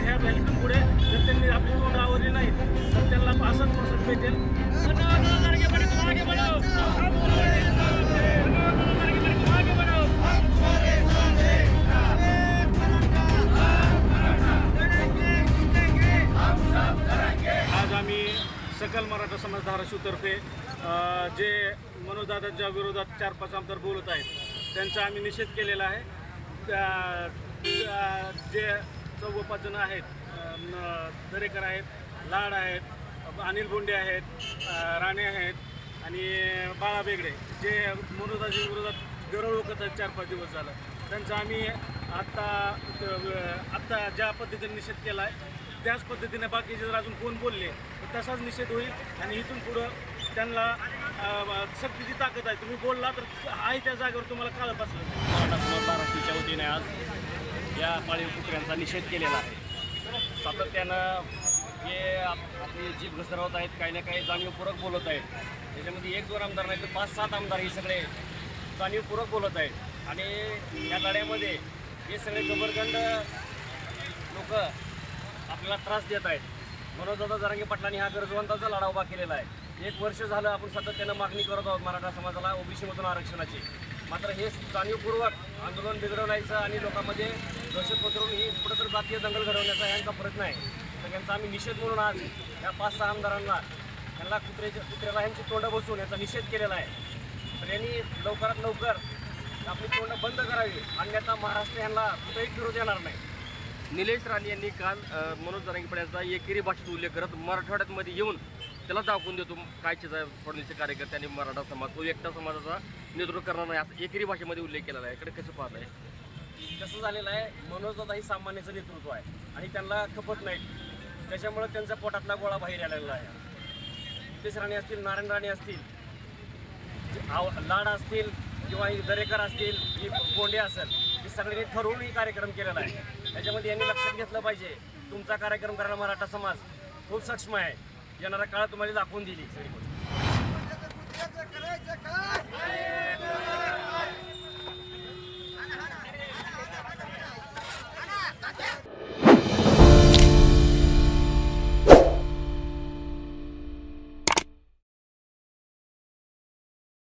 नाहीतर ह्या इथून पुढे जर त्यांनी आपली तोंड आवरली नाही तर त्यांना असंच पर्सेंट भेटेल आज आम्ही सकल मराठा समाज धाराशिवतर्फे जे मनोजदादांच्या विरोधात चार पाच आमदार बोलत आहेत त्यांचा आम्ही निषेध केलेला आहे. त्या- जे चौघ पाच जण आहेत दरेकर आहेत लाड आहेत अनिल बोंडे आहेत राणे आहेत आणि बाळा बेगडे जे मनोजदाच्या विरोधात गरळ होत आहेत चार पाच दिवस झालं. त्यांचा आम्ही आत्ता आत्ता ज्या पद्धतीने निषेध केला आहे त्याच पद्धतीने बाकीचे जर अजून कोण बोलले तर तसाच निषेध होईल आणि इथून पुढं त्यांना सक्तीची ताकद आहे तुम्ही बोलला तर आहे त्या जागेवर तुम्हाला काळं बसलं. मराठा वतीने आज या पाळीव कुत्र्यांचा निषेध केलेला आहे. सातत्यानं हे आप- आपली जीभ घसरवत आहेत काही ना काही जाणीवपूर्वक बोलत आहेत. त्याच्यामध्ये एक दोन आमदार नाही तर पाच सात आमदार हे सगळे जाणीवपूर्वक बोलत आहेत. आणि या लढ्यामध्ये हे सगळे गबरगंड लोक आपल्याला त्रास देत आहेत. मनोजदादा जरांगे पाटलांनी हा गरजवंताचा लढा उभा केलेला आहे. एक वर्ष झालं आपण सातत्यानं मागणी करत आहोत मराठा समाजाला ओबीसीमधून आरक्षणाची. मात्र हे जाणीवपूर्वक आंदोलन बिघडवण्याचं आणि लोकांमध्ये दहशत पसरवून ही कुठंतरी जातीय दंगल घडवण्याचा यांचा प्रयत्न आहे. तर यांचा आम्ही निषेध म्हणून आज या पाच सहा आमदारांना यांना कुत्र्याच्या कुत्र्याला यांची तोंड बसून याचा निषेध केलेला आहे. तर यांनी लवकरात लवकर आपली तोंड बंद करावी अन्यथा महाराष्ट्र यांना कुठेही फिरू देणार नाही. निलेश राणे यांनी काल मनोज जरांगे यांचा एकेरी भाषेत उल्लेख करत मराठवाड्यामध्ये येऊन त्याला दाखवून देतो. काय आहे फडणवीसचे कार्यकर्ते आणि मराठा समाज तो एकटा समाजाचा नेतृत्व करणार नाही. असं एकेरी भाषेमध्ये उल्लेख केलेला आहे इकडे कसं पाहत आहे कसं झालेलं आहे? मनोजदादा ही सामान्याचं नेतृत्व आहे. आणि त्यांना खपत नाही. त्याच्यामुळे त्यांचा पोटातला गोळा बाहेर आलेला आहे. नितेश राणे असतील नारायण राणे असतील आव लाड असतील किंवा ही दरेकर असतील ही गोंडे असेल हे सगळ्यांनी ठरवून ही कार्यक्रम केलेला आहे. त्याच्यामध्ये यांनी लक्षात घेतलं पाहिजे तुमचा कार्यक्रम करणारा मराठा समाज खूप सक्षम आहे. येणारा काळ तुम्हाला दाखवून दिली सगळी